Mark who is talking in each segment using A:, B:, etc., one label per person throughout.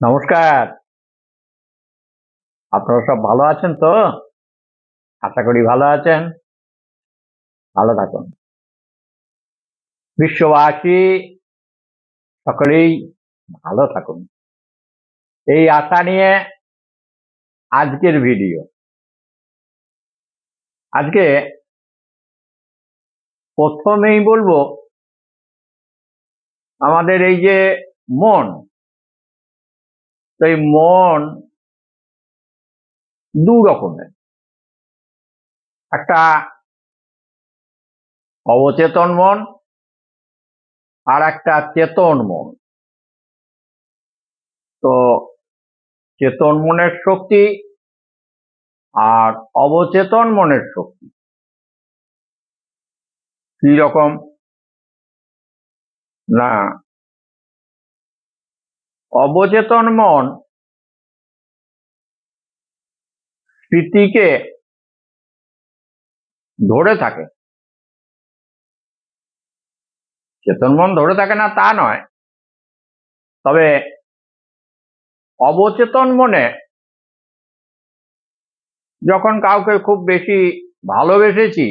A: নমস্কার। আপনারা সব ভালো আছেন তো? আশা করি ভালো আছেন। ভালো থাকুন। বিশ্ববাসী, সকলেই ভালো থাকুন। এই আশা নিয়ে আজকের ভিডিও। আজকে প্রথমেই বলব, আমাদের এই যে মন তো এই মন দু রকমের। একটা অবচেতন মন আর একটা চেতন মন। তো চেতন মনের শক্তি আর অবচেতন মনের শক্তি। কি রকম? না অবচেতন মন স্মৃতিকে ধরে থাকে। চেতন মন ধরে থাকে না তা নয়। তবে অবচেতন মনে যখন কাউকে খুব বেশি ভালোবেসেছি,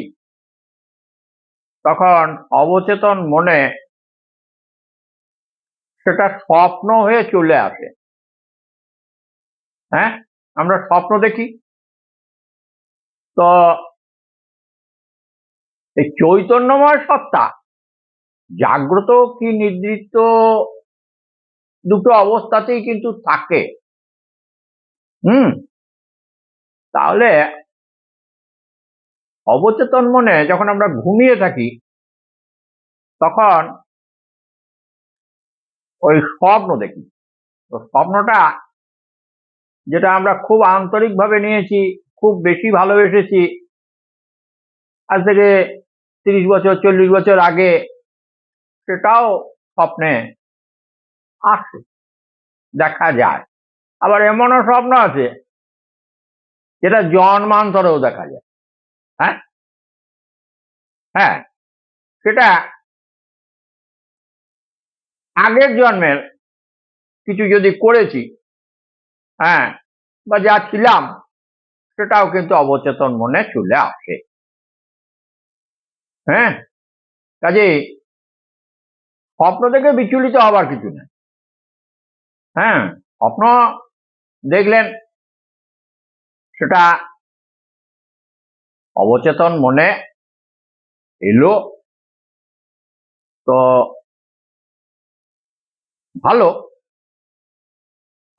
A: তখন অবচেতন মনে সেটা স্বপ্ন হয়ে চলে আসে। হ্যাঁ? আমরা স্বপ্ন দেখি। তো এই চৈতন্যময় সত্তা, জাগ্রত কি নির্দিষ্ট দুটো অবস্থাতেই কিন্তু থাকে। হুম? তাহলে অবচেতন মনে যখন আমরা ঘুমিয়ে থাকি, তখন ওই স্বপ্ন দেখি। তো স্বপ্নটা যেটা আমরা খুব আন্তরিকভাবে নিয়েছি, খুব বেশি ভালোবেসেছি, আজ থেকে তিরিশ বছর, চল্লিশ বছর আগে, সেটাও স্বপ্নে আসে, দেখা যায়। আবার এমনও স্বপ্ন আছে, যেটা জন্মান্তরেও দেখা যায়। হ্যাঁ? হ্যাঁ সেটা আগের জন্মের কিছু যদি করেছি হ্যাঁ বা যা ছিলাম, সেটাও কিন্তু অবচেতন মনে চলে আসে। হ্যাঁ? কাজে স্বপ্ন থেকে বিচলিত হবার কিছু নেই। হ্যাঁ স্বপ্ন দেখলেন, সেটা অবচেতন মনে এলো। তো ভালো,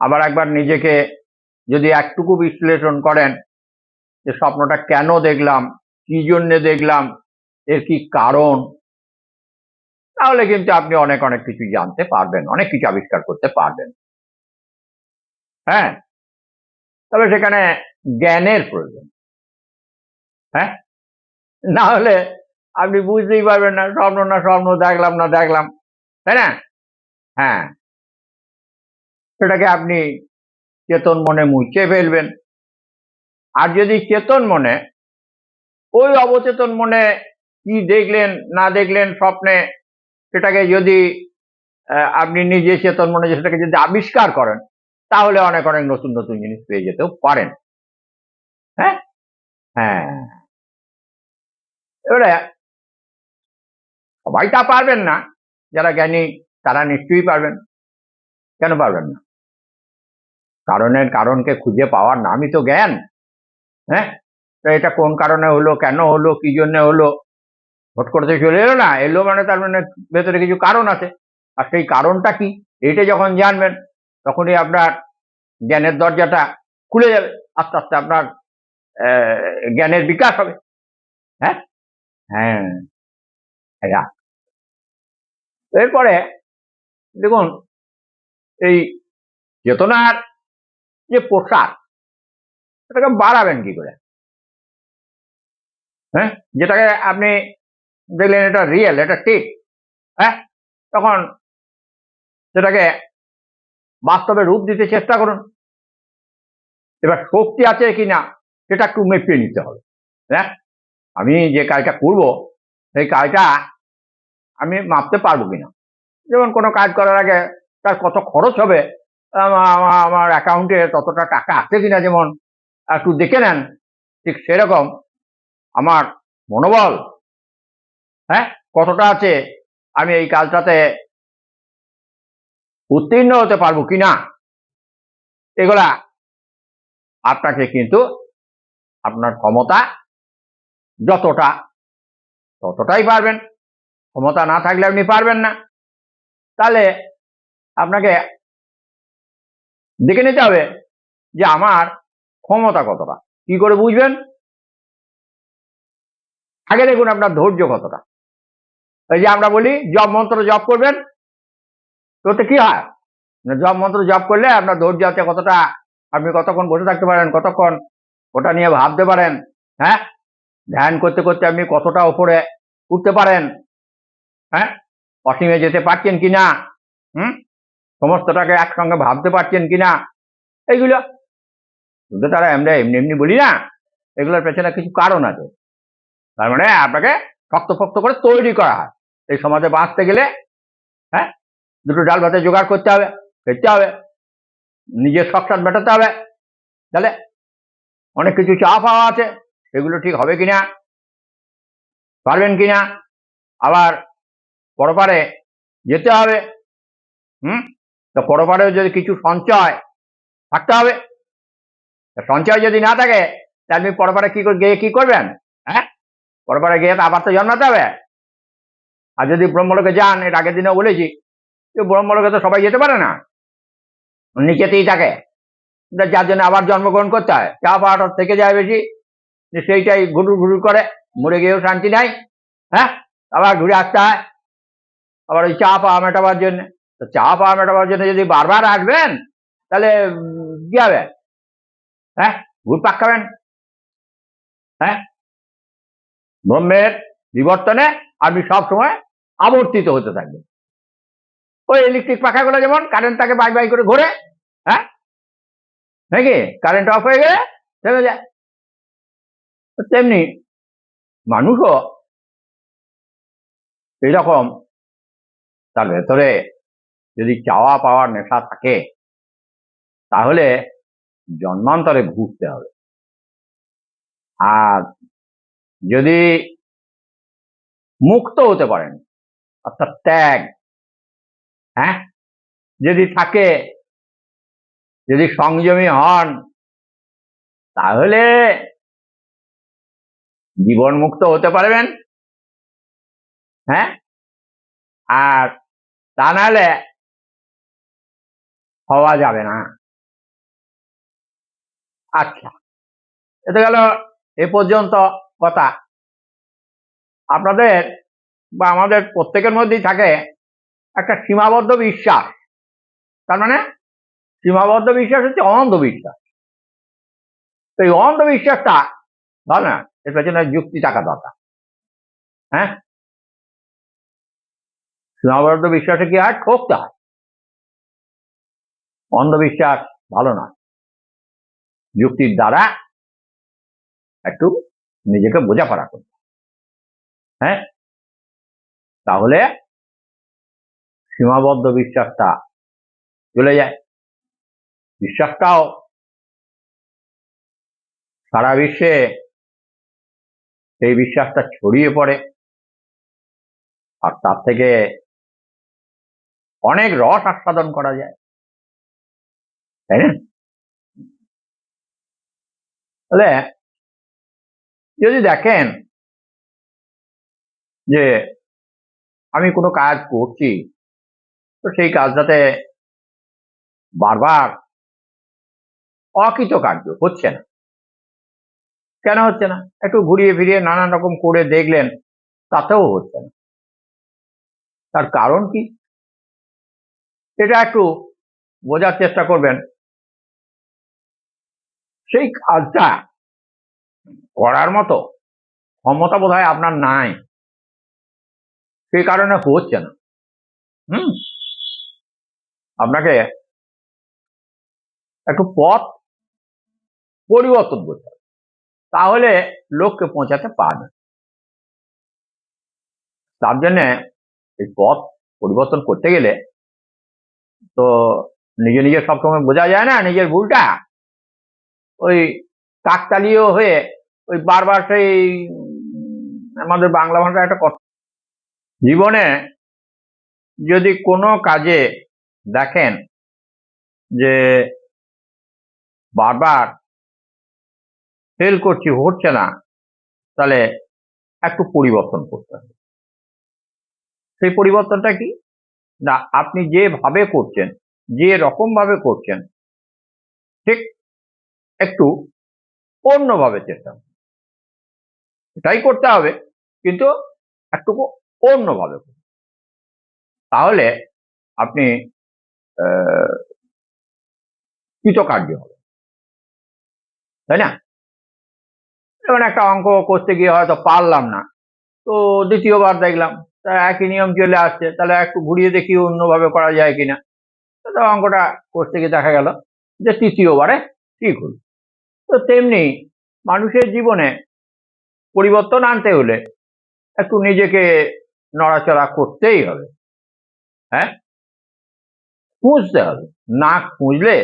A: আবার একবার নিজেকে যদি একটুকু বিশ্লেষণ করেন যে স্বপ্নটা কেন দেখলাম, কি জন্যে দেখলাম, এর কি কারণ, তাহলে কিন্তু আপনি অনেক অনেক কিছু জানতে পারবেন, অনেক কিছু আবিষ্কার করতে পারবেন। হ্যাঁ? তবে সেখানে জ্ঞানের প্রয়োজন। হ্যাঁ? না হলে আপনি বুঝতেই পারবেন না, স্বপ্ন না স্বপ্ন, দেখলাম না দেখলাম, তাই না? হ্যাঁ। সেটাকে আপনি চেতন মনে মুছে ফেলবেন। আর যদি চেতন মনে, ওই অবচেতন মনে কি দেখলেন, না দেখলেন স্বপ্নে, সেটাকে যদি আপনি নিজে চেতন মনে সেটাকে যদি আবিষ্কার করেন, তাহলে অনেক অনেক নতুন নতুন জিনিস পেয়ে যেতেও পারেন। হ্যাঁ? হ্যাঁ। এবারে, সবাই তা পারবেন না। যারা জ্ঞানী তারা নিশ্চয়ই পারবেন। কেন পারবেন না? কারণের কারণকে খুঁজে পাওয়ার নামই তো জ্ঞান। হ্যাঁ? তো এটা কোন কারণে হলো, কেন হলো, কি জন্য হলো? ভোট করতে চলে এলো না? এলো মানে তার মানে ভেতরে কিছু কারণ আছে। আর সেই কারণটা কি? এইটা যখন জানবেন, তখনই আপনার জ্ঞানের দরজাটা খুলে যাবে। আস্তে আস্তে আপনার জ্ঞানের বিকাশ হবে। হ্যাঁ? হ্যাঁ। এরা। এরপরে দেখুন, এই চেতনার যে পোশাক সেটাকে বাড়াবেন কি করে? হ্যাঁ? যেটাকে আপনি দেখলেন এটা রিয়েল এটা ঠিক হ্যাঁ? তখন সেটাকে বাস্তবে রূপ দিতে চেষ্টা করুন। এবার শক্তি আছে কি না, সেটা একটু মেপে নিতে হবে হ্যাঁ? আমি যে কাজটা করব, সেই কাজটা আমি মাপতে পারব কিনা যেমন কোনো কাজ করার আগে তার কত খরচ হবে, আমা- আমা- আমার অ্যাকাউন্টে ততটা টাকা আছে কিনা যেমন, একটু দেখে নেন, ঠিক সেরকম আমার মনোবল হ্যাঁ? কতটা আছে, আমি এই কাজটাতে উত্তীর্ণ হতে পারব কিনা? এগুলা আপনাকে কিন্তু আপনার ক্ষমতা যতটা, ততটাই পারবেন। ক্ষমতা না থাকলে আপনি পারবেন না। তাহলে আপনাকে দেখে নিতে হবে যে আমার ক্ষমতা কতটা। কি করে বুঝবেন? আগে দেখুন আপনার ধৈর্য কতটা। এই যে আমরা বলি জব মন্ত্র জব করবেন, তো ওতে কি হয়? জব মন্ত্র জব করলে আপনার ধৈর্য আছে কতটা, আপনি কতক্ষণ বসে থাকতে পারেন, কতক্ষণ ওটা নিয়ে ভাবতে পারেন হ্যাঁ? ধ্যান করতে করতে আপনি কতটা উপরে উঠতে পারেন হ্যাঁ? অসীমে যেতে পারছেন কিনা? হুম? সমস্তটাকে একসঙ্গে ভাবতে পারছেন কিনা? এইগুলো শুধু তারা আমরা এমনি এমনি বলি না। এগুলোর পেছনে কিছু কারণ আছে। তার মানে আপনাকে শক্ত ফক্ত করে তৈরি করা হয়। এই সমাজে বাঁচতে গেলে হ্যাঁ? দুটো ডাল ভাতে জোগাড় করতে হবে, খেতে হবে, নিজের সংসার মেটাতে হবে। তাহলে অনেক কিছু চা পাওয়া আছে। সেগুলো ঠিক হবে কিনা? পারবেন কিনা? আবার পরপারে যেতে হবে, হুম? তো পরপারেও যদি কিছু সঞ্চয় থাকতে হবে সঞ্চয় যদি না থাকে তা আপনি পরপারে কি করে, গিয়ে কি করবেন? হ্যাঁ? পরপারে গিয়ে আবার তো জন্মাতে হবে। আর যদি ব্রহ্মলোকে যান, এর আগের দিনেও বলেছি, যে ব্রহ্মলোকে তো সবাই যেতে পারে না। নিচেতেই থাকে। যার জন্য আবার জন্মগ্রহণ করতে হয়। চা পাওয়াটা থেকে যায় বেশি। সেইটাই ঘুরুর ঘুরুর করে, মরে গিয়েও শান্তি নাই। হ্যাঁ? আবার ঘুরে আসতে হয়। আবার ওই চা পাওয়া মেটাবার জন্য। তো চা পাওয়া মেটাবার জন্য যদি বারবার আসবেন, তাহলে কি হবে? হ্যাঁ? ঘুরপাক খাবেন? হ্যাঁ? ব্রহ্মের বিবর্তনে আপনি সব সময় আবর্তিত হতে থাকবেন। ওই ইলেকট্রিক পাখাগুলো যেমন কারেন্ট তাকে বাই বাই করে ঘোরে হ্যাঁ? নাকি কারেন্ট অফ হয়ে গেলে থেমে যায়। তেমনি মানুষও এইরকম তার ভেতরে যদি চাওয়া পাওয়ার নেশা থাকে, তাহলে জন্মান্তরে ঘুরতে হবে। আর যদি মুক্ত হতে পারেন, অর্থাৎ ত্যাগ হ্যাঁ? যদি থাকে, যদি সংযমী হন, তাহলে জীবন মুক্ত হতে পারবেন হ্যাঁ? আর তা নাহলে হওয়া যাবে না। আচ্ছা এটা গেল এ পর্যন্ত কথা। আপনাদের বা আমাদের প্রত্যেকের মধ্যেই থাকে একটা সীমাবদ্ধ বিশ্বাস। তার মানে সীমাবদ্ধ বিশ্বাস হচ্ছে অন্ধবিশ্বাস তো এই অন্ধবিশ্বাসটা ভালো না, এর পেছনে যুক্তি টাকা দরকার। হ্যাঁ? সীমাবদ্ধ বিশ্বাসে কি হয় ঠকতে হয়? অন্ধবিশ্বাস ভালো না যুক্তির দ্বারা একটু নিজেকে বোঝাপড়া করতে হ্যাঁ? তাহলে সীমাবদ্ধ বিশ্বাসটা চলে যায়। বিশ্বাসটাও সারা বিশ্বে সেই বিশ্বাসটা ছড়িয়ে পড়ে। আর তার থেকে অনেক রস আস্বাদন করা যায়। তাই না? তাহলে যদি দেখেন যে আমি কোনো কাজ করছি, তো সেই কাজটাতে বারবার অকৃতকার্য হচ্ছে না। কেন হচ্ছে না? একটু ঘুরিয়ে ফিরিয়ে নানান রকম করে দেখলেন, তাতেও হচ্ছে না। তার কারণ কি? এটা একটু বোঝার চেষ্টা করবেন। সেই কাজটা করার মতো ক্ষমতা বোধ আপনার নাই। সেই কারণে হচ্ছে না। হুম? আপনাকে একটু পথ পরিবর্তন করতে হবে। তাহলে লোককে পৌঁছাতে পারবে তার জন্যে এই পথ পরিবর্তন করতে গেলে তো নিজে নিজে সবসময় বোঝা যায় না নিজের ভুলটা? ওই কাকতালীয় হয়ে ওই বারবার সেই আমাদের বাংলা ভাষায় একটা কথা। জীবনে যদি কোনো কাজে দেখেন যে বারবার ফেল করছি, হচ্ছে না, তাহলে একটু পরিবর্তন করতে হবে। সেই পরিবর্তনটা কি? না, আপনি যেভাবে করছেন যে রকম ভাবে করছেন, ঠিক একটু অন্যভাবে চেষ্টা এটাই করতে হবে, কিন্তু একটু অন্যভাবে। তাহলে আপনি কৃতকার্য হবে তাই না? যেমন একটা অঙ্ক করতে গিয়ে হয়তো পারলাম না, তো দ্বিতীয়বার দেখলাম তা একই নিয়ম চলে আসছে। তাহলে একটু ঘুরিয়ে দেখি অন্যভাবে করা যায় কিনা। তো অঙ্কটা করতে গিয়ে দেখা গেল যে তৃতীয়বারে ঠিক হল। তো তেমনি মানুষের জীবনে পরিবর্তন আনতে হলে একটু নিজেকে নড়াচড়া করতেই হবে। হ্যাঁ? খুঁজতে হবে। না খুঁজলে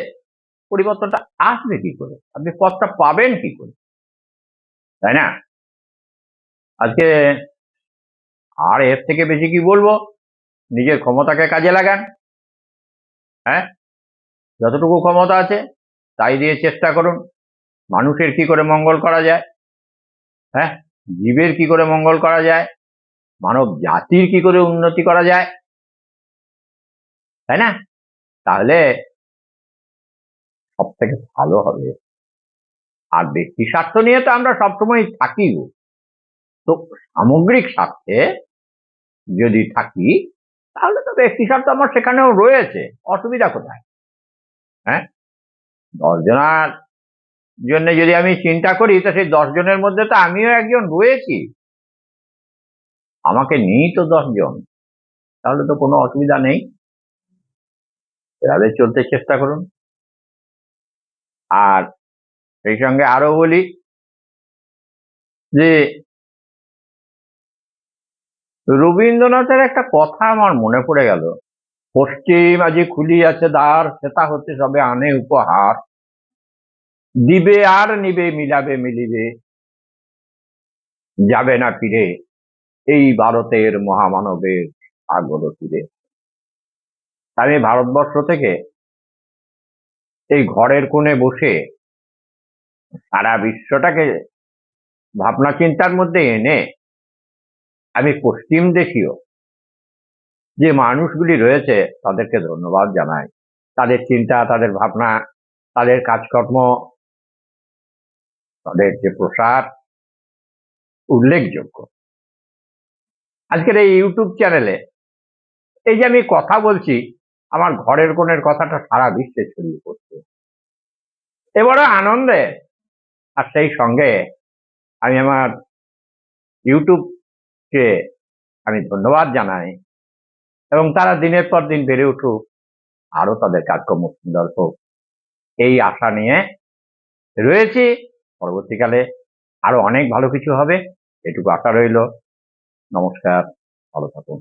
A: পরিবর্তনটা আসবে কি করে? আপনি পথটা পাবেন কি করে? তাই না? আজকে আর এর থেকে বেশি কি বলব? নিজের ক্ষমতাকে কাজে লাগান। হ্যাঁ? যতটুকু ক্ষমতা আছে, তাই দিয়ে চেষ্টা করুন। মানুষের কি করে মঙ্গল করা যায়? হ্যাঁ? জীবের কি করে মঙ্গল করা যায়? মানব জাতির কি করে উন্নতি করা যায়? তাই না? তাহলে সব থেকে ভালো হবে। আর ব্যক্তি স্বার্থ নিয়ে তো আমরা সবসময় থাকি তো সামগ্রিক স্বার্থে যদি থাকি, তাহলে তো ব্যক্তি স্বার্থ আমার সেখানেও রয়েছে। অসুবিধা কোথায়? হ্যাঁ? দশ জনার জন্য যদি আমি চিন্তা করি, তো সেই দশজনের মধ্যে তো আমিও একজন রয়েছি। আমাকে নেই তো দশজন তাহলে তো কোনো অসুবিধা নেই। এভাবে চলতে চেষ্টা করুন। আর সেই সঙ্গে আরও বলি যে রবীন্দ্রনাথের একটা কথা আমার মনে পড়ে গেল। পশ্চিম আজি খুলিয়াছে দ্বার সেটা হচ্ছে সবে আনে উপহার। দিবে আর নিবে, মিলাবে, মিলিবে, যাবে না ফিরে এই ভারতের মহামানবের সাগর তীরে। আমি ভারতবর্ষ থেকে এই ঘরের কোণে বসে সারা বিশ্বটাকে ভাবনা চিন্তার মধ্যে এনে আমি পশ্চিম দেশীয় যে মানুষগুলি রয়েছে তাদেরকে ধন্যবাদ জানাই। তাদের চিন্তা, তাদের ভাবনা, তাদের কাজকর্ম, তাদের যে প্রসার, উল্লেখযোগ্য। আজকের এই ইউটিউব চ্যানেলে এই যে আমি কথা বলছি, আমার ঘরের কোণের কথাটা সারা বিশ্বে ছড়িয়ে পড়ছে। এবারে আনন্দে আর সেই সঙ্গে আমি আমার ইউটিউবকে আমি ধন্যবাদ জানাই। এবং তারা দিনের পর দিন বেড়ে উঠুক আরও তাদের কাজকর্ম সুন্দর হোক। এই আশা নিয়ে রয়েছি। পরবর্তীকালে আরও অনেক ভালো কিছু হবে, এটুকু আশা রইল। নমস্কার, ভালো থাকুন।